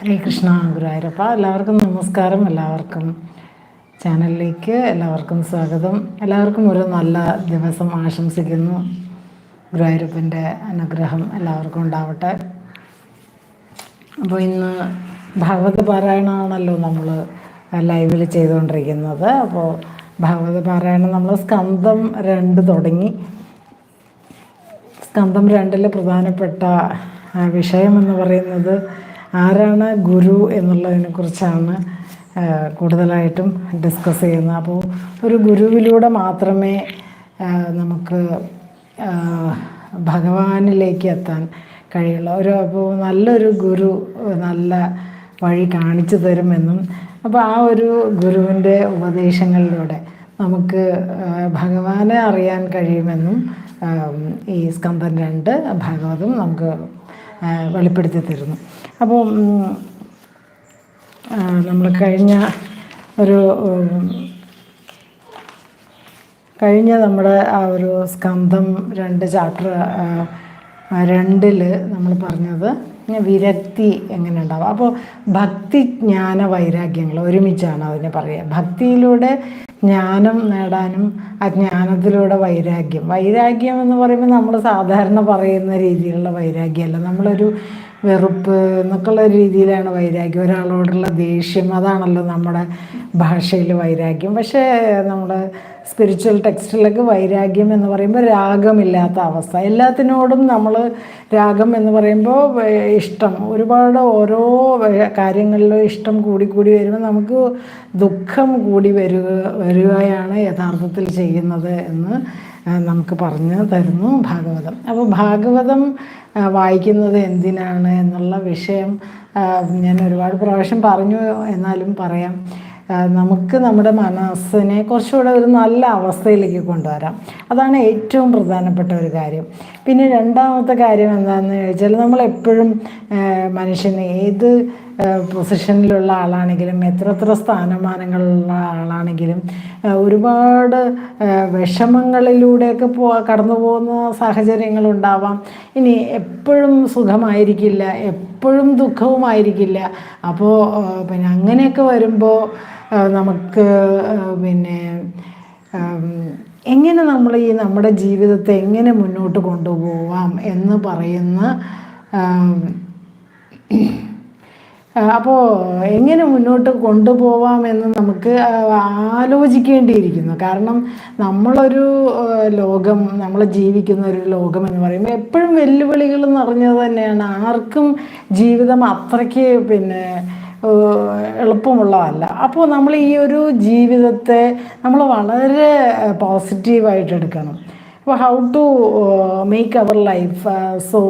ഹരേ കൃഷ്ണ ഗുരുവായൂരപ്പ എല്ലാവർക്കും നമസ്കാരം എല്ലാവർക്കും ചാനലിലേക്ക് എല്ലാവർക്കും സ്വാഗതം. എല്ലാവർക്കും ഒരു നല്ല ദിവസം ആശംസിക്കുന്നു. ഗുരുവായൂരപ്പന്റെ അനുഗ്രഹം എല്ലാവർക്കും ഉണ്ടാവട്ടെ. അപ്പോൾ ഇന്ന് ഭാഗവത പാരായണമാണല്ലോ നമ്മൾ ലൈവിൽ ചെയ്തുകൊണ്ടിരിക്കുന്നത്. അപ്പോൾ ഭാഗവത പാരായണം നമ്മൾ സ്കന്ധം രണ്ട് തുടങ്ങി. സ്കന്ധം രണ്ടിലെ പ്രധാനപ്പെട്ട വിഷയം എന്ന് പറയുന്നത് ആരാണ് ഗുരു എന്നുള്ളതിനെ കുറിച്ചാണ് കൂടുതലായിട്ടും ഡിസ്കസ് ചെയ്യുന്നത്. അപ്പോൾ ഒരു ഗുരുവിലൂടെ മാത്രമേ നമുക്ക് ഭഗവാനിലേക്ക് എത്താൻ കഴിയുള്ളൂ. ഒരു അപ്പോൾ നല്ലൊരു ഗുരു നല്ല വഴി കാണിച്ചു തരുമെന്നും അപ്പോൾ ആ ഒരു ഗുരുവിന്റെ ഉപദേശങ്ങളിലൂടെ നമുക്ക് ഭഗവാനെ അറിയാൻ കഴിയുമെന്നും ഈ സ്കന്ധൻ രണ്ട് ഭാഗവതം നമുക്ക് വെളിപ്പെടുത്തി തരുന്നു. അപ്പോൾ നമ്മൾ കഴിഞ്ഞ ഒരു കഴിഞ്ഞ നമ്മുടെ ആ ഒരു സ്കന്ധം രണ്ട് ചാപ്റ്റർ രണ്ടിൽ നമ്മൾ പറഞ്ഞത് വിരക്തി എങ്ങനെ ഉണ്ടാവും. അപ്പോൾ ഭക്തി ജ്ഞാന വൈരാഗ്യങ്ങൾ ഒരുമിച്ചാണ് അതിനെ പറയുക. ഭക്തിയിലൂടെ ജ്ഞാനം നേടാനും ആ ജ്ഞാനത്തിലൂടെ വൈരാഗ്യം. വൈരാഗ്യം എന്ന് പറയുമ്പോൾ നമ്മൾ സാധാരണ പറയുന്ന രീതിയിലുള്ള വൈരാഗ്യമല്ല. നമ്മളൊരു വെറുപ്പ് എന്നൊക്കെയുള്ള രീതിയിലാണ് വൈരാഗ്യം. ഒരാളോടുള്ള ദേഷ്യം അതാണല്ലോ നമ്മുടെ ഭാഷയിൽ വൈരാഗ്യം. പക്ഷേ നമ്മുടെ സ്പിരിച്വൽ ടെക്സ്റ്റിലൊക്കെ വൈരാഗ്യം എന്ന് പറയുമ്പോൾ രാഗമില്ലാത്ത അവസ്ഥ. എല്ലാത്തിനോടും നമ്മൾ രാഗം എന്ന് പറയുമ്പോൾ ഇഷ്ടം. ഒരുപാട് ഓരോ കാര്യങ്ങളിലും ഇഷ്ടം കൂടി കൂടി വരുമ്പോൾ നമുക്ക് ദുഃഖം കൂടി വരിക വരികയാണ് യഥാർത്ഥത്തിൽ ചെയ്യുന്നത് എന്ന് നമുക്ക് പറഞ്ഞു തരുന്നു ഭാഗവതം. അപ്പോൾ ഭാഗവതം വായിക്കുന്നത് എന്തിനാണ് എന്നുള്ള വിഷയം ഞാൻ ഒരുപാട് പ്രാവശ്യം പറഞ്ഞു എന്നാലും പറയാം. നമുക്ക് നമ്മുടെ മനസ്സിനെ കുറച്ചുകൂടെ ഒരു നല്ല അവസ്ഥയിലേക്ക് കൊണ്ടുവരാം. അതാണ് ഏറ്റവും പ്രധാനപ്പെട്ട ഒരു കാര്യം. പിന്നെ രണ്ടാമത്തെ കാര്യം എന്താണെന്ന് ചോദിച്ചാൽ നമ്മളെപ്പോഴും മനുഷ്യന് ഏത് പൊസിഷനിലുള്ള ആളാണെങ്കിലും എത്ര എത്ര സ്ഥാനമാനങ്ങളുള്ള ആളാണെങ്കിലും ഒരുപാട് വിഷമങ്ങളിലൂടെയൊക്കെ പോ കടന്നു പോകുന്ന സാഹചര്യങ്ങളുണ്ടാവാം. ഇനി എപ്പോഴും സുഖമായിരിക്കില്ല എപ്പോഴും ദുഃഖവുമായിരിക്കില്ല. അപ്പോൾ പിന്നെ അങ്ങനെയൊക്കെ വരുമ്പോൾ നമുക്ക് പിന്നെ എങ്ങനെ നമ്മൾ ഈ നമ്മുടെ ജീവിതത്തെ എങ്ങനെ മുന്നോട്ട് കൊണ്ടുപോവാം എന്ന് പറയുന്ന അപ്പോൾ എങ്ങനെ മുന്നോട്ട് കൊണ്ടുപോവാമെന്ന് നമുക്ക് ആലോചിക്കേണ്ടിയിരിക്കുന്നു. കാരണം നമ്മളൊരു ലോകം നമ്മൾ ജീവിക്കുന്ന ഒരു ലോകം എന്ന് പറയുമ്പോൾ എപ്പോഴും വെല്ലുവിളികൾ നിറഞ്ഞത് തന്നെയാണ്. ആർക്കും ജീവിതം അത്രയ്ക്ക് പിന്നെ എളുപ്പമുള്ളതല്ല. അപ്പോൾ നമ്മൾ ഈ ഒരു ജീവിതത്തെ നമ്മൾ വളരെ പോസിറ്റീവായിട്ട് എടുക്കണം. അപ്പോൾ how to make our life so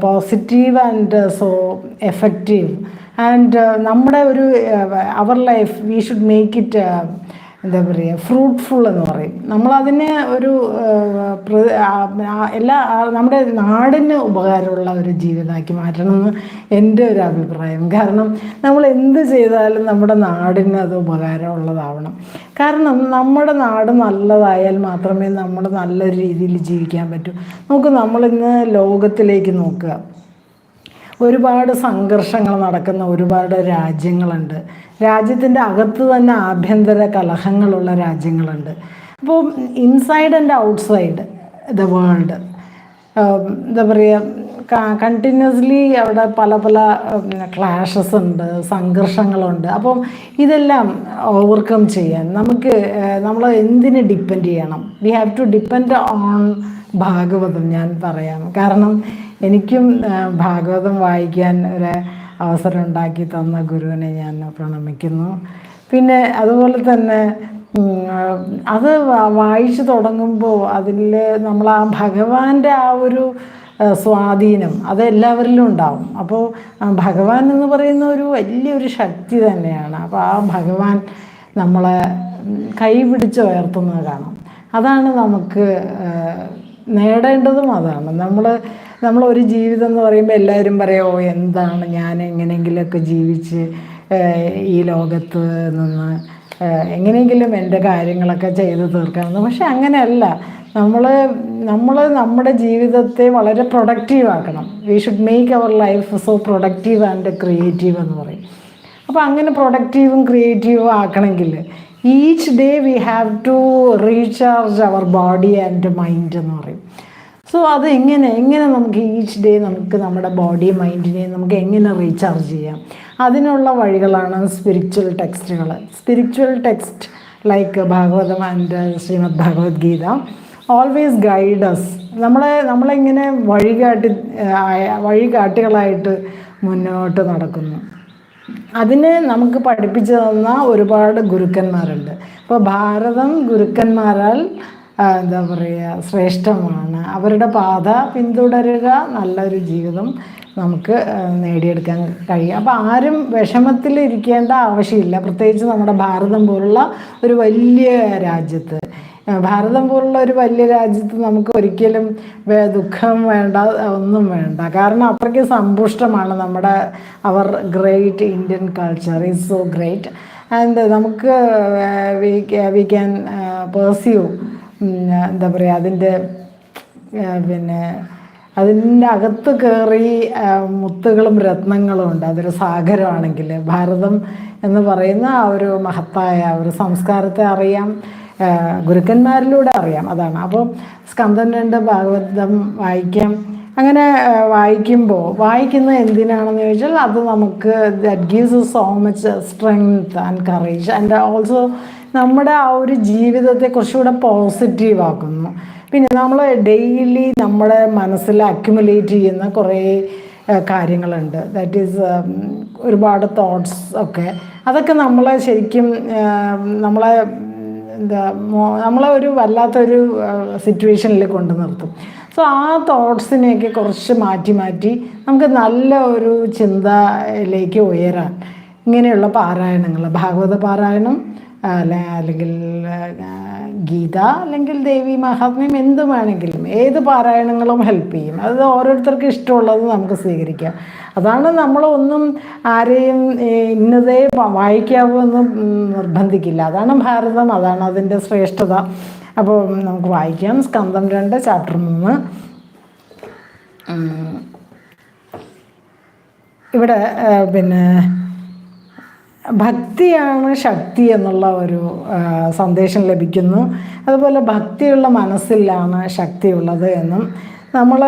positive and so effective and നമ്മുടെ ഒരു our life we should make it എന്താ പറയുക ഫ്രൂട്ട്ഫുൾ എന്ന് പറയും. നമ്മളതിനെ ഒരു എല്ലാ നമ്മുടെ നാടിന് ഉപകാരമുള്ള ഒരു ജീവിതമാക്കി മാറ്റണമെന്ന് എന്റെ ഒരു അഭിപ്രായം. കാരണം നമ്മൾ എന്ത് ചെയ്താലും നമ്മുടെ നാടിന് അത് ഉപകാരമുള്ളതാവണം. കാരണം നമ്മുടെ നാട് നല്ലതായാൽ മാത്രമേ നമ്മൾ നല്ലൊരു രീതിയിൽ ജീവിക്കാൻ പറ്റൂ. നമുക്ക് നമ്മളിന്ന് ലോകത്തിലേക്ക് നോക്കുക. ഒരുപാട് സംഘർഷങ്ങൾ നടക്കുന്ന ഒരുപാട് രാജ്യങ്ങളുണ്ട്. രാജ്യത്തിന്റെ അകത്ത് തന്നെ ആഭ്യന്തര കലഹങ്ങളുള്ള രാജ്യങ്ങളുണ്ട്. അപ്പോൾ inside and outside the world എന്താ പറയുക കണ്ടിന്യൂസ്ലി അവിടെ പല പല ക്ലാഷസ് ഉണ്ട് സംഘർഷങ്ങളുണ്ട്. അപ്പം ഇതെല്ലാം ഓവർകം ചെയ്യാൻ നമുക്ക് നമ്മൾ എന്തിനെ ഡിപ്പെൻഡ് ചെയ്യണം? We have to depend on Bhagavatam ഞാൻ പറയാം. കാരണം എനിക്കും ഭാഗവതം വായിക്കാൻ ഒരു അവസരം ഉണ്ടാക്കി തന്ന ഗുരുവിനെ ഞാൻ പ്രണമിക്കുന്നു. പിന്നെ അതുപോലെ തന്നെ അത് വായിച്ചു തുടങ്ങുമ്പോൾ അതിൽ നമ്മൾ ആ ഭഗവാന്റെ ആ ഒരു സ്വാധീനം അത് എല്ലാവരിലും ഉണ്ടാവും. അപ്പോൾ ഭഗവാൻ എന്ന് പറയുന്ന ഒരു വലിയൊരു ശക്തി തന്നെയാണ്. അപ്പോൾ ആ ഭഗവാൻ നമ്മളെ കൈപിടിച്ച് ഉയർത്തുന്നത് കാണാം. അതാണ് നമുക്ക് നേടേണ്ടതും അതാണ്. നമ്മൾ ഒരു ജീവിതം എന്ന് പറയുമ്പോൾ എല്ലാവരും പറയും ഓ എന്താണ് ഞാൻ എങ്ങനെയെങ്കിലുമൊക്കെ ജീവിച്ച് ഈ ലോകത്ത് നിന്ന് എങ്ങനെയെങ്കിലും എന്റെ കാര്യങ്ങളൊക്കെ ചെയ്ത് തീർക്കാമെന്ന്. പക്ഷെ അങ്ങനെയല്ല. നമ്മൾ നമ്മൾ നമ്മുടെ ജീവിതത്തെ വളരെ പ്രൊഡക്റ്റീവ് ആക്കണം. We should make our life so productive and creative എന്ന് പറയും. അപ്പോൾ അങ്ങനെ പ്രൊഡക്റ്റീവും ക്രിയേറ്റീവും ആക്കണമെങ്കിൽ each day we have to recharge our body and mind എന്ന് പറയും. സോ അത് എങ്ങനെ എങ്ങനെ നമുക്ക് ഈച്ച് ഡേ നമുക്ക് നമ്മുടെ ബോഡി മൈൻഡിനെ നമുക്ക് എങ്ങനെ റീചാർജ് ചെയ്യാം? അതിനുള്ള വഴികളാണ് spiritual ടെക്സ്റ്റുകൾ spiritual text like Bhagavatam and Shrimad Bhagavad Gita always guides നമ്മളെ നമ്മളിങ്ങനെ വഴികാട്ടി വഴികാട്ടികളായിട്ട് മുന്നോട്ട് നടക്കുന്നു. അതിന് നമുക്ക് പഠിപ്പിച്ചു തന്ന ഒരുപാട് ഗുരുക്കന്മാരുണ്ട്. ഇപ്പോൾ ഭാരതം ഗുരുക്കന്മാരാൽ എന്താ പറയുക ശ്രേഷ്ഠമാണ്. അവരുടെ പാത പിന്തുടരുക നല്ലൊരു ജീവിതം നമുക്ക് നേടിയെടുക്കാൻ കഴിയും. അപ്പോൾ ആരും വിഷമത്തിൽ ഇരിക്കേണ്ട ആവശ്യമില്ല. പ്രത്യേകിച്ച് നമ്മുടെ ഭാരതം പോലുള്ള ഒരു വലിയ രാജ്യത്ത്. ഭാരതം പോലുള്ള ഒരു വലിയ രാജ്യത്ത് നമുക്ക് ഒരിക്കലും ദുഃഖം വേണ്ട ഒന്നും വേണ്ട. കാരണം അത്രയ്ക്ക് സമ്പുഷ്ടമാണ് നമ്മുടെ our great Indian culture is so great and നമുക്ക് വി ക്യാൻ പേഴ്സ്യൂ എന്താ പറയുക അതിന്റെ പിന്നെ അതിന്റെ അകത്ത് കയറി മുത്തുകളും രത്നങ്ങളും ഉണ്ട്. അതൊരു സാഗരമാണെങ്കിൽ ഭാരതം എന്ന് പറയുന്ന ആ ഒരു മഹത്തായ ഒരു സംസ്കാരത്തെ അറിയാം. ഗുരുക്കന്മാരിലൂടെ അറിയാം. അതാണ്. അപ്പോൾ സ്കന്ധൻ രണ്ട് ഭാഗവതം വായിക്കാം. അങ്ങനെ വായിക്കുമ്പോൾ വായിക്കുന്ന എന്തിനാണെന്ന് ചോദിച്ചാൽ അത് നമുക്ക് that gives so much strength and courage and also നമ്മുടെ ആ ഒരു ജീവിതത്തെ കുറച്ചുകൂടെ പോസിറ്റീവ് ആക്കുന്നു. പിന്നെ നമ്മൾ ഡെയിലി നമ്മുടെ മനസ്സിൽ അക്യുമുലേറ്റ് ചെയ്യുന്ന കുറേ കാര്യങ്ങളുണ്ട്. ദാറ്റ് ഈസ് ഒരുപാട് തോട്ട്സ് ഒക്കെ. അതൊക്കെ നമ്മളെ ശരിക്കും നമ്മളെ എന്താ നമ്മളെ ഒരു വല്ലാത്തൊരു സിറ്റുവേഷനിൽ കൊണ്ടു നിർത്തും. സോ ആ തോട്ട്സിനെയൊക്കെ കുറച്ച് മാറ്റി മാറ്റി നമുക്ക് നല്ല ഒരു ചിന്തയിലേക്ക് ഉയരാൻ. ഇങ്ങനെയുള്ള പാരായണങ്ങൾ ഭാഗവത പാരായണം അല്ലെ- അല്ലെങ്കിൽ ഗീത അല്ലെങ്കിൽ ദേവി മഹാത്മ്യം എന്ത് വേണമെങ്കിലും ഏത് പാരായണങ്ങളും ഹെൽപ്പ് ചെയ്യും. അത് ഓരോരുത്തർക്കും ഇഷ്ടമുള്ളത് നമുക്ക് സ്വീകരിക്കാം. അതാണ് നമ്മളൊന്നും ആരെയും ഇന്നതേ വായിക്കാവൂ എന്ന് നിർബന്ധിക്കില്ല. അതാണ് ഭാരതം അതാണ് അതിന്റെ ശ്രേഷ്ഠത. അപ്പോൾ നമുക്ക് വായിക്കാം. സ്കന്ധം രണ്ട് ചാപ്റ്റർ മൂന്ന്. ഇവിടെ പിന്നെ ഭക്തിയാണ് ശക്തി എന്നുള്ള ഒരു സന്ദേശം ലഭിക്കുന്നു. അതുപോലെ ഭക്തിയുള്ള മനസ്സിലാണ് ശക്തിയുള്ളത് എന്നും നമ്മൾ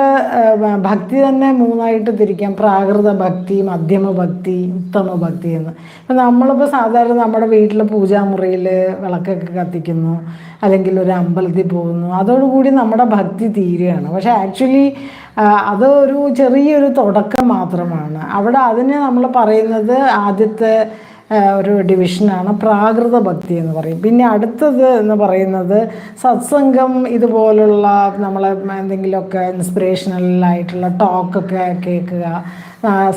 ഭക്തി തന്നെ മൂന്നായിട്ട് തിരിക്കാം. പ്രാകൃത ഭക്തി മധ്യമ ഭക്തി ഉത്തമ ഭക്തി എന്ന്. അപ്പം നമ്മളിപ്പോൾ സാധാരണ നമ്മുടെ വീട്ടിലെ പൂജാമുറിയിൽ വിളക്കൊക്കെ കത്തിക്കുന്നു അല്ലെങ്കിൽ ഒരു അമ്പലത്തിൽ പോകുന്നു. അതോടുകൂടി നമ്മുടെ ഭക്തി തീരുകയാണ്. പക്ഷേ ആക്ച്വലി അത് ഒരു ചെറിയൊരു തുടക്കം മാത്രമാണ്. അവിടെ അതിന് നമ്മൾ പറയുന്നത് ആദ്യത്തെ ഒരു ഡിവിഷനാണ് പ്രാകൃത ഭക്തി എന്ന് പറയും. പിന്നെ അടുത്തത് എന്ന് പറയുന്നത് സത്സംഗം ഇതുപോലുള്ള നമ്മളെ എന്തെങ്കിലുമൊക്കെ ഇൻസ്പിറേഷണൽ ആയിട്ടുള്ള ടോക്കൊക്കെ കേൾക്കുക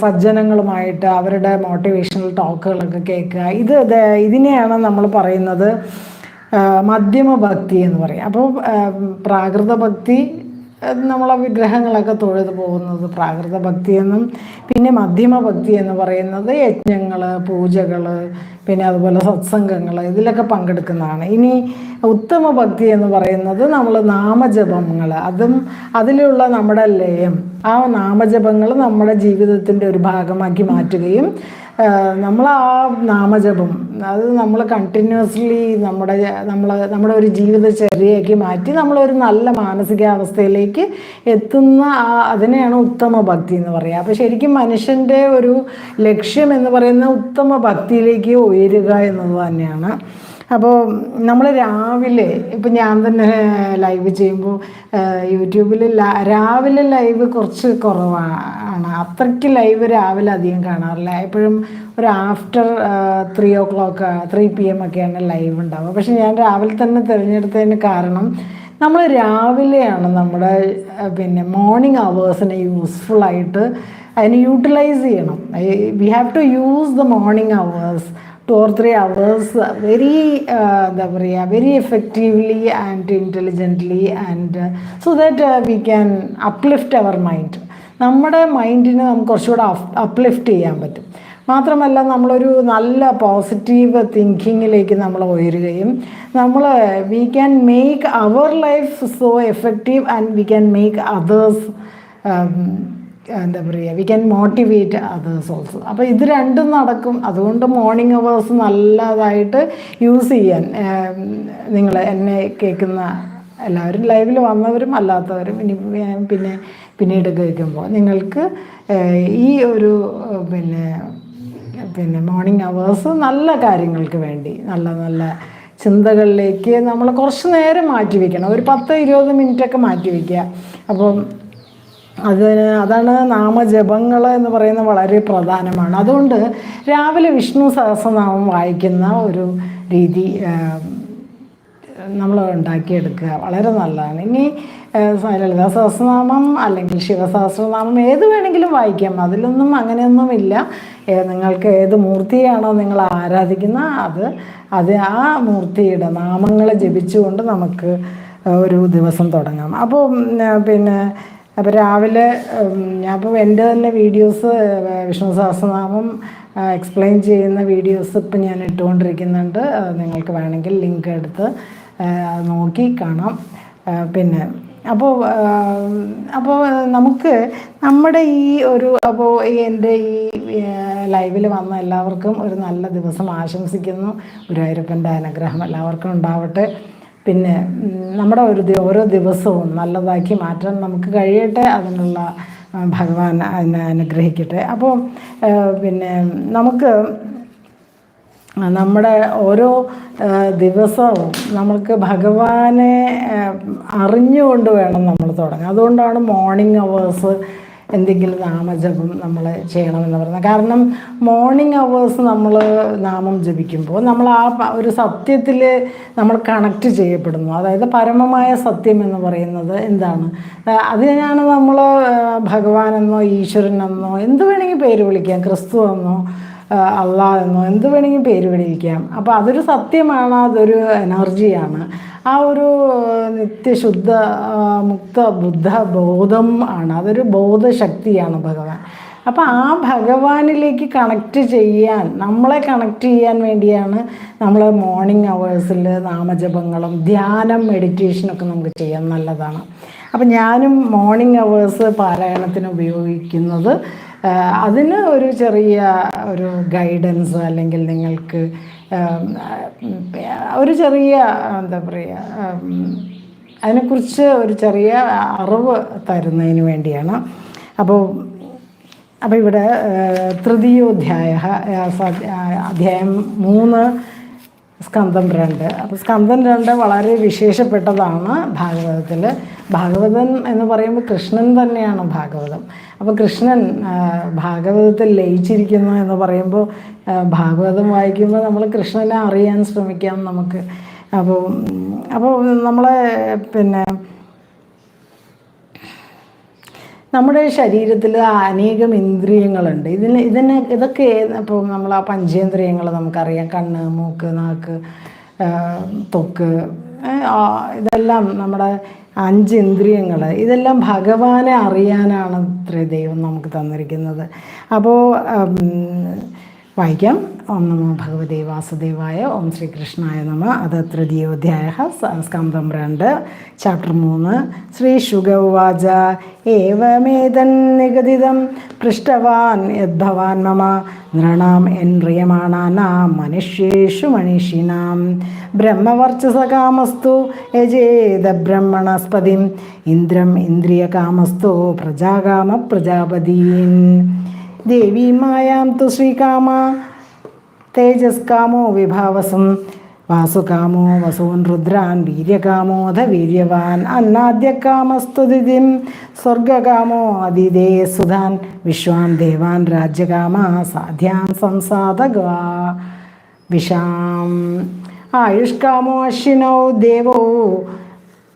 സജ്ജനങ്ങളുമായിട്ട് അവരുടെ മോട്ടിവേഷണൽ ടോക്കുകളൊക്കെ കേൾക്കുക. ഇത് ഇതിനെയാണ് നമ്മൾ പറയുന്നത് മധ്യമ ഭക്തി എന്ന് പറയും. അപ്പോൾ പ്രാകൃത ഭക്തി നമ്മളെ വിഗ്രഹങ്ങളൊക്കെ തൊഴുതു പോകുന്നത് പ്രാകൃത ഭക്തിയെന്നും പിന്നെ മധ്യമ ഭക്തി എന്ന് പറയുന്നത് യജ്ഞങ്ങൾ പൂജകൾ പിന്നെ അതുപോലെ സത്സംഗങ്ങൾ ഇതിലൊക്കെ പങ്കെടുക്കുന്നതാണ്. ഇനി ഉത്തമ ഭക്തി എന്ന് പറയുന്നത് നമ്മൾ നാമജപങ്ങൾ അതും അതിലുള്ള നമ്മുടെ ലയം ആ നാമജപങ്ങൾ നമ്മുടെ ജീവിതത്തിന്റെ ഒരു ഭാഗമാക്കി മാറ്റുകയും നമ്മൾ ആ നാമജപം. അത് നമ്മൾ കണ്ടിന്യൂസ്ലി നമ്മുടെ നമ്മൾ നമ്മുടെ ഒരു ജീവിതചര്യയാക്കി മാറ്റി നമ്മളൊരു നല്ല മാനസികാവസ്ഥയിലേക്ക് എത്തുന്ന ആ അതിനെയാണ് ഉത്തമ ഭക്തി എന്ന് പറയുക അപ്പോൾ ശരിക്കും മനുഷ്യന്റെ ഒരു ലക്ഷ്യം എന്ന് പറയുന്ന ഉത്തമ ഭക്തിയിലേക്ക് ഉയരുക എന്നത് തന്നെയാണ്. അപ്പോൾ നമ്മൾ രാവിലെ ഇപ്പം ഞാൻ തന്നെ ലൈവ് ചെയ്യുമ്പോൾ യൂട്യൂബിൽ രാവിലെ ലൈവ് കുറച്ച് കുറവാണ് അത്രയ്ക്ക് ലൈവ് രാവിലെ അധികം കാണാറില്ല. എപ്പോഴും ഒരു after three o'clock three P M ഒക്കെയാണ് ലൈവ് ഉണ്ടാവുക. പക്ഷെ ഞാൻ രാവിലെ തന്നെ തിരഞ്ഞെടുത്തതിന് കാരണം നമ്മൾ രാവിലെയാണ് നമ്മുടെ പിന്നെ മോർണിംഗ് അവേഴ്സിനെ യൂസ്ഫുള്ളായിട്ട് അതിനെ യൂട്ടിലൈസ് ചെയ്യണം. We have to use the morning hours two or three hours very എന്താ പറയുക very effectively and intelligently and so that we can uplift our mind നമ്മുടെ മൈൻഡിനെ നമുക്ക് കുറച്ചുകൂടെ അപ്ലിഫ്റ്റ് ചെയ്യാൻ പറ്റും. മാത്രമല്ല നമ്മളൊരു നല്ല പോസിറ്റീവ് തിങ്കിങ്ങിലേക്ക് നമ്മൾ ഉയരുകയും നമ്മൾ we can make our life so effective and we can make others എന്താ പറയുക we can motivate others also അപ്പോൾ ഇത് രണ്ടും നടക്കും. അതുകൊണ്ട് മോർണിംഗ് അവേഴ്സ് നല്ലതായിട്ട് യൂസ് ചെയ്യാൻ നിങ്ങൾ എന്നെ കേൾക്കുന്ന എല്ലാവരും ലൈവിൽ വന്നവരും അല്ലാത്തവരും ഇനി പിന്നെ പിന്നീട് കേൾക്കുമ്പോൾ നിങ്ങൾക്ക് ഈ ഒരു പിന്നെ പിന്നെ മോർണിംഗ് അവേഴ്സ് നല്ല കാര്യങ്ങൾക്ക് വേണ്ടി നല്ല നല്ല ചിന്തകളിലേക്ക് നമ്മൾ കുറച്ച് നേരം മാറ്റി വയ്ക്കണം ഒരു പത്ത് ഇരുപത് മിനിറ്റൊക്കെ മാറ്റി വയ്ക്കുക അപ്പം അതിന് അതാണ് നാമജപങ്ങൾ എന്ന് പറയുന്നത് വളരെ പ്രധാനമാണ്. അതുകൊണ്ട് രാവിലെ വിഷ്ണു സഹസ്രനാമം വായിക്കുന്ന ഒരു രീതി നമ്മൾ ഉണ്ടാക്കിയെടുക്കുക വളരെ നല്ലതാണ്. ഇനി ലളിതാ സഹസ്രനാമം അല്ലെങ്കിൽ ശിവസഹസ്രനാമം ഏത് വേണമെങ്കിലും വായിക്കാം. അതിലൊന്നും അങ്ങനെയൊന്നുമില്ല. നിങ്ങൾക്ക് ഏത് മൂർത്തിയാണോ നിങ്ങൾ ആരാധിക്കുന്ന അത് അത് ആ മൂർത്തിയുടെ നാമങ്ങളെ ജപിച്ചുകൊണ്ട് നമുക്ക് ഒരു ദിവസം തുടങ്ങാം. അപ്പോൾ പിന്നെ അപ്പോൾ രാവിലെ ഞാൻ ഇപ്പോൾ എന്റെ തന്നെ വീഡിയോസ് വിഷ്ണു സഹസ്രനാമം എക്സ്പ്ലെയിൻ ചെയ്യുന്ന വീഡിയോസ് ഇപ്പം ഞാൻ ഇട്ടുകൊണ്ടിരിക്കുന്നുണ്ട്. നിങ്ങൾക്ക് വേണമെങ്കിൽ ലിങ്ക് എടുത്ത് നോക്കി കാണാം. പിന്നെ അപ്പോൾ അപ്പോൾ നമുക്ക് നമ്മുടെ ഈ ഒരു അപ്പോൾ എന്റെ ഈ ലൈവിൽ വന്ന എല്ലാവർക്കും ഒരു നല്ല ദിവസം ആശംസിക്കുന്നു. ഗുരുവായൂരപ്പന്റെ അനുഗ്രഹം എല്ലാവർക്കും ഉണ്ടാവട്ടെ. പിന്നെ നമ്മുടെ ഒരു ഓരോ ദിവസവും നല്ലതാക്കി മാറ്റാൻ നമുക്ക് കഴിയട്ടെ അതിനുള്ള ഭഗവാൻ അതിനെ അനുഗ്രഹിക്കട്ടെ. അപ്പോൾ പിന്നെ നമുക്ക് നമ്മുടെ ഓരോ ദിവസവും നമുക്ക് ഭഗവാനെ അറിഞ്ഞുകൊണ്ട് വേണം നമ്മൾ തുടങ്ങാൻ. അതുകൊണ്ടാണ് മോർണിംഗ് അവേഴ്സ് എന്തെങ്കിലും നാമജപം നമ്മൾ ചെയ്യണമെന്ന് പറയുന്നത്. കാരണം മോർണിംഗ് അവേഴ്സ് നമ്മൾ നാമം ജപിക്കുമ്പോൾ നമ്മൾ ആ ഒരു സത്യത്തിൽ നമ്മൾ കണക്റ്റ് ചെയ്യപ്പെടുന്നു. അതായത് പരമമായ സത്യം എന്ന് പറയുന്നത് എന്താണ്? അതിനാണ് നമ്മൾ ഭഗവാനെന്നോ ഈശ്വരനെന്നോ എന്ത് വേണമെങ്കിൽ പേര് വിളിക്കാം. ക്രിസ്തു എന്നോ അള്ളാ എന്നോ എന്ത് വേണമെങ്കിലും പേര് വിളിക്കാം അപ്പോൾ അതൊരു സത്യമാണ് അതൊരു എനർജിയാണ് ആ ഒരു നിത്യശുദ്ധ മുക്ത ബുദ്ധ ബോധം ആണ്. അതൊരു ബോധശക്തിയാണ് ഭഗവാൻ. അപ്പോൾ ആ ഭഗവാനിലേക്ക് കണക്റ്റ് ചെയ്യാൻ നമ്മളെ കണക്റ്റ് ചെയ്യാൻ വേണ്ടിയാണ് നമ്മൾ മോർണിംഗ് അവേഴ്സിൽ നാമജപങ്ങളും ധ്യാനം മെഡിറ്റേഷനൊക്കെ നമുക്ക് ചെയ്യാൻ നല്ലതാണ്. അപ്പം ഞാനും മോർണിംഗ് അവേഴ്സ് പാരായണത്തിന് ഉപയോഗിക്കുന്നത് അതിന് ഒരു ചെറിയ ഒരു ഗൈഡൻസ് അല്ലെങ്കിൽ നിങ്ങൾക്ക് ഒരു ചെറിയ എന്താ പറയുക അതിനെക്കുറിച്ച് ഒരു ചെറിയ അറിവ് തരുന്നതിന് വേണ്ടിയാണ്. അപ്പോൾ അപ്പോൾ ഇവിടെ തൃതീയോധ്യായ അധ്യായം മൂന്ന് സ്കന്ധം രണ്ട്. അപ്പോൾ സ്കന്ധം രണ്ട് വളരെ വിശേഷപ്പെട്ടതാണ് ഭാഗവതത്തിൽ. ഭാഗവതൻ എന്ന് പറയുമ്പോൾ കൃഷ്ണൻ തന്നെയാണ് ഭാഗവതം. അപ്പോൾ കൃഷ്ണൻ ഭാഗവതത്തിൽ ലയിച്ചിരിക്കുന്നു എന്ന് പറയുമ്പോൾ ഭാഗവതം വായിക്കുമ്പോൾ നമ്മൾ കൃഷ്ണനെ അറിയാൻ ശ്രമിക്കാം നമുക്ക്. അപ്പോൾ അപ്പോൾ നമ്മളെ പിന്നെ നമ്മുടെ ശരീരത്തിൽ അനേകം ഇന്ദ്രിയങ്ങളുണ്ട്. ഇതിന് ഇതിന് ഇതൊക്കെ ഇപ്പോൾ നമ്മൾ ആ പഞ്ചേന്ദ്രിയങ്ങൾ നമുക്കറിയാം. കണ്ണ് മൂക്ക് നാക്ക് ആ, ഇതെല്ലാം നമ്മുടെ അഞ്ച് ഇന്ദ്രിയങ്ങൾ. ഇതെല്ലാം ഭഗവാനെ അറിയാനാണ് ഇത്ര ദൈവം നമുക്ക് തന്നിരിക്കുന്നത്. അപ്പോൾ വായിക്കാം. ഓം നമോ ഭഗവതേ വാസുദേവായ ഓം ശ്രീകൃഷ്ണായ നമ. അത് തൃതീയോധ്യായ സ്കന്ധം രണ്ട് ചാപ്റ്റർ മൂന്ന്. ശ്രീ ശുഗ ഉവാച ഏവമേതൻ നിഗതിതം പൃഷ്ടവാൻ യദ്ഭവാൻ മമ. നൃണാം എൻറിയമാണാനാം മനുഷ്യേഷു മനുഷ്യനാം ബ്രഹ്മവർച്ചസകാമസ്തു യജേത ബ്രഹ്മണസ്പതിം. ഇന്ദ്രം ഇന്ദ്രിയകാമസ്തു പ്രജാകാമ പ്രജാപതീൻ ദേവീമായാം തു ശ്രീകാമ. തേജസ്കാമോ വിഭാവസം. വാസുകാമോ വസൂൻ രുദ്രാൻ വീര്യകാമോധ വീര്യവാൻ അന്നാദ്യകാമസ്തുതിം സ്വർഗകാമോ അതിദേ സുധാൻ. വിശ്വാൻ ദേവാൻ രാജ്യകാമ സാധ്യാൻ സംസാദഗാ വിഷാം ആയുഷ്കാമോ അശ്വിനോ ദേവോ.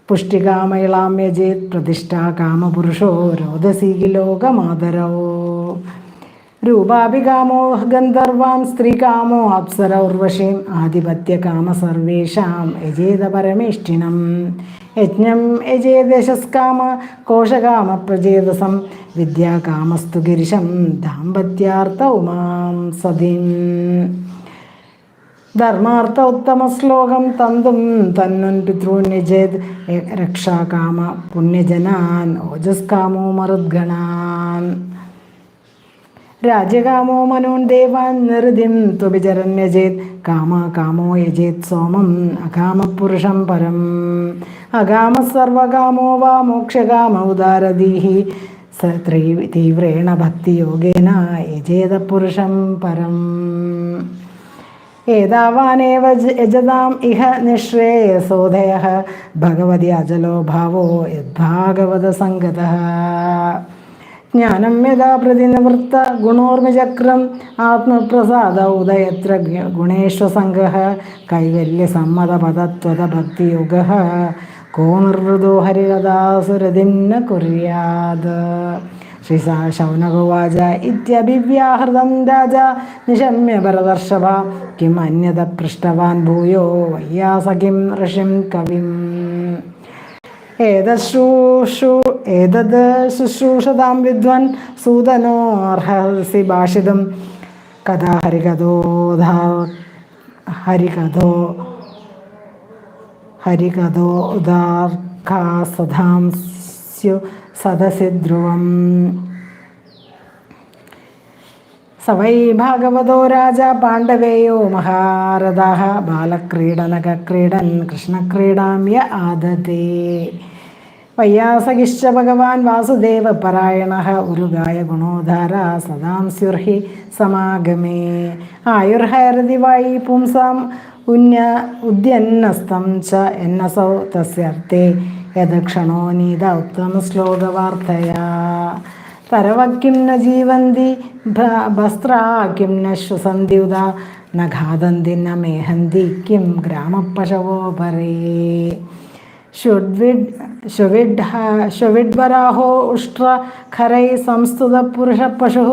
പുഷ്ടികാമയിളാം യജേത് പ്രതിഷ്ഠാ കാമപുരുഷോ. രോദസീകി ലോകമാതരോ. രൂപാഭികാമോ ഗന്ധർവാം സ്ത്രീകാമോ അപ്സര ഉർവശീം ആധിപത്യകാമ സർവേഷാം യജേത പരമേഷ്ഠിനം യജ്ഞം യജേദശസ്കാമ കോശകാമ പ്രചേതസം വിദ്യാകാമസ്തു ഗിരിശം ദാമ്പത്യാർത്ഥ ഉമാം സതീം. ധർമാർത്ഥ ഉത്തമ ശ്ലോകം തന്തും തന്നുൻ പിതൃന്യജേത് രക്ഷാകാമ പുണ്യജനാൻ ഓജസ്കാമോ മറുദ്ഗണാൻ. രാജ്യകാമോ മനോൻ ദേവാൻ നിർദിം യജേത് കാമ കാമോ യജേത് സോമം അകാമപുരുഷം പരം. അകാമ സർവകാമോ വാ മോക്ഷകാമ ഉദാരദീഹി തീവ്രേണ ഭക്തിയോഗേന യജേത പുരുഷം പരം. ഏതാവാനേവ യജതാം ഇഹ നിശ്രേയസോധയ ഭഗവതി അജലോ ഭാവോ യദ്ഭാഗവത സംഗത ജ്ഞാനം യഥാ പ്രതിനിവൃത്ത ഗുണോർമ്മചക്രം ആത്മപ്രസാദ ഉദയത്ര ഗുണേശ്വസംഗ കൈവല്യസമ്മതപദത്വത ഭക്തിയുഗ കോ നിർവൃതോ ഹരികഥാസുരതിന്ന കുര്യാത്. ശ്രീ സാ ശൗനകുവാച ഇത്യഭിവ്യാഹൃതം രാജ നിശമ്യ ഭരതർഷഭ കിം അന്യത പൃഷ്ടവാൻ ഭൂയോ വയ്യാസ കിം ഋഷിം കവിം. ഏതശ്രൂഷു ഏതത് ശുശ്രൂഷതാം വിദ്വൻ സൂതനോർഹസി ഭാഷിതം. കഥാ ഹരികഥോധാ ഹരികഥോ ഹരികഥോ സ്യു സദസി ധ്രുവം. സ വൈ ഭാഗവതോ രാജ പാണ്ഡവേയോ മഹാരഥ ബാലക്രീഡനക ക്രീഡൻ കൃഷ്ണക്രീഡാമ്യ ആദതേ. വയ്യാസകിശ്ച ഭഗവാൻ വാസുദേവ പരായണ ഉരുഗായ ഗുണോധാര സദാം സ്യുർഹി സമാഗമേ. ആയുർഹരതി വായി പുംസാം ഉന്യ ഉദ്യന്നസ്തം ച എന്നസൗ തസ്യർത്ഥേ. യദക്ഷണോ നീത ഉത്തമശ്ലോകവാർത്തയാ തരവക്കിം ന ജീവന്തി ഭസ്ത്രാ കിം ന ശ്വസന്തി ഉദ ന ഘാതന്തി ന മേഹന്തി കിം ഗ്രാമപശവോ പരേ ഷുഡ്വിഡ് ഷുവിഡ് ഷുവിഡ്വരാഹോ ഉഷ്ട്ര ഖരൈ സംസ്തുത പുരുഷ പശു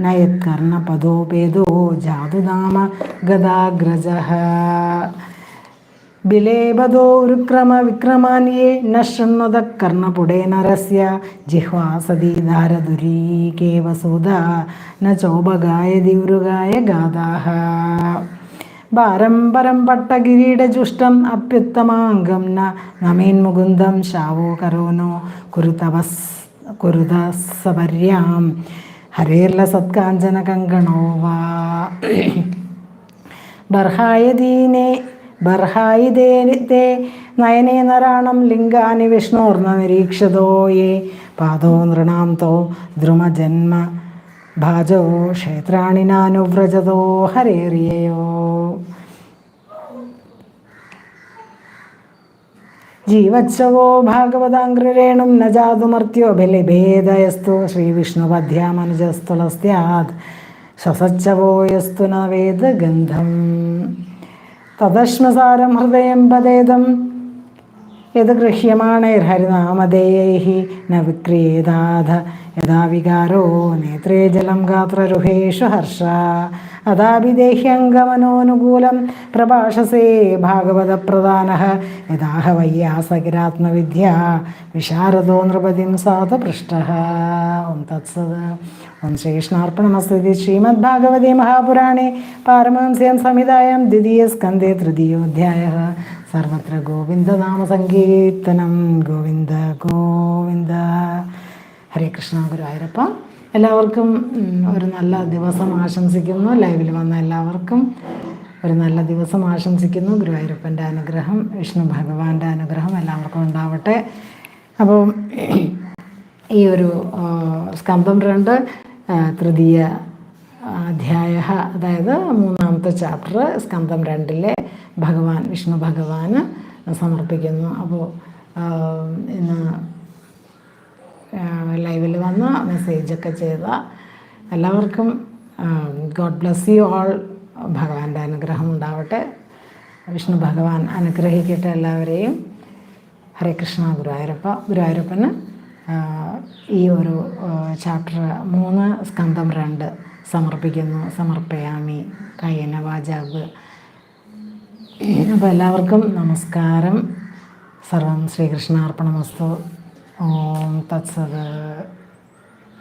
നയത്കർണപദോപേദോ ജാതുനാമ ഗദാഗ്രജ ബിലേബദോ ഉരുക്രമ വിക്രമാന്യേ നശ്വന്നത കർണപുടേ നരസ്യ ജിഹ്വാസതീധാരദുരീകേവസൂത ന ചോപഗായതി ഉരുഗായ ഗാഥാഹ ഭാരം പരം പട്ടകിരീടജുഷ്ടം അപ്യുത്തമാംഗം ന നമീൻ മുകുന്ദം ശാവോ കരോനോ കുരുതവസ് കുരുതസപര്യാം ഹരേർല സത്കാഞ്ചന കങ്കണോ വാ ബർഹായദീനെ ബർഹായി തേ നയനേ നരാണം ലിംഗാനി വിഷ്ണോർന്ന നിരീക്ഷതോ യേ പാദോ നൃണാം തോ ദ്രുമജന്മ ഭാജോ ക്ഷേത്രാണിനാനുവ്രജതോ ഹരേറിയയോ. ജീവത്സവോ ഭാഗവതാംഗ്രേണും ന ജാതുമർത്യോ ബലിഭേദയസ്തു ശ്രീവിഷ്ണുപദ്ധ്യാമനുജസ്തുളസ്യാത് ശ്വസച്ചവോ യസ്തു ന വേദഗന്ധം. തദശ്മസാരം ഹൃദയം പതേതം. യത് ഗൃഹ്യമാണൈർഹരിനാമധേയൈ ന വിക്രിയേതാധ യഥാ വികാരോ നേത്രേ ജലം ഗാത്രരുഹേഷു ഹർഷ. അതാഭിദേഹ്യംഗമനോനുകൂലം പ്രഭാഷസേ ഭാഗവതപ്രധാന. യഥാഹ വയ്യാസകിരാത്മവിദ്യ വിശാരദോ നൃപതിം സാധപൃഷ്ട. ഓം തത്സത്. ഓം ശ്രീകൃഷ്ണാർപ്പണമസ്തി ശ്രീമദ്ഭാഗവതേ മഹാപുരാണേ പാരമഹംസ്യം സംഹിതായാം ദ്വിതീയസ്കന്ധേ തൃതീയോധ്യായ. സർവത്ര ഗോവിന്ദനാമസങ്കീർത്തനം. ഗോവിന്ദ ഗോവിന്ദ. ഹരേ കൃഷ്ണ ഗുരുവായൂരപ്പ. എല്ലാവർക്കും ഒരു നല്ല ദിവസം ആശംസിക്കുന്നു. ലൈവിൽ വന്ന എല്ലാവർക്കും ഒരു നല്ല ദിവസം ആശംസിക്കുന്നു. ഗുരുവായൂരപ്പന്റെ അനുഗ്രഹം വിഷ്ണു ഭഗവാന്റെ അനുഗ്രഹം എല്ലാവർക്കും ഉണ്ടാവട്ടെ. അപ്പോൾ ഈ ഒരു സ്കന്ധം രണ്ട് തൃതീയ അധ്യായ അതായത് മൂന്നാമത്തെ ചാപ്റ്റർ സ്കന്ധം രണ്ടിലെ ഭഗവാൻ വിഷ്ണു ഭഗവാന് സമർപ്പിക്കുന്നു. അപ്പോൾ ഇന്ന് ലൈവിൽ വന്ന് മെസ്സേജൊക്കെ ചെയ്ത. എല്ലാവർക്കും ഗോഡ് ബ്ലസ് യു ഓൾ ഭഗവാന്റെ അനുഗ്രഹം ഉണ്ടാവട്ടെ. വിഷ്ണു ഭഗവാൻ അനുഗ്രഹിക്കട്ടെ എല്ലാവരെയും. ഹരേ കൃഷ്ണ ഗുരുവായൂരപ്പ ഗുരുവായൂരപ്പന് ഈ ഒരു ചാപ്റ്റർ മൂന്ന് സ്കന്ധം രണ്ട് സമർപ്പിക്കുന്നു സമർപ്പയാമി കയ്യന വാചാബ് അപ്പോൾ എല്ലാവർക്കും നമസ്കാരം. സർവം ശ്രീകൃഷ്ണാർപ്പണമസ്തു. ഓം തത്സത്.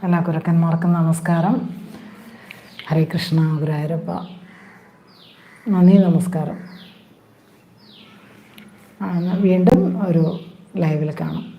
എല്ലാ കുരക്കന്മാർക്കും നമസ്കാരം. ഹരേ കൃഷ്ണ ഗുരായൂരപ്പ നന്ദി നമസ്കാരം. വീണ്ടും ഒരു ലൈവിൽ കാണാം.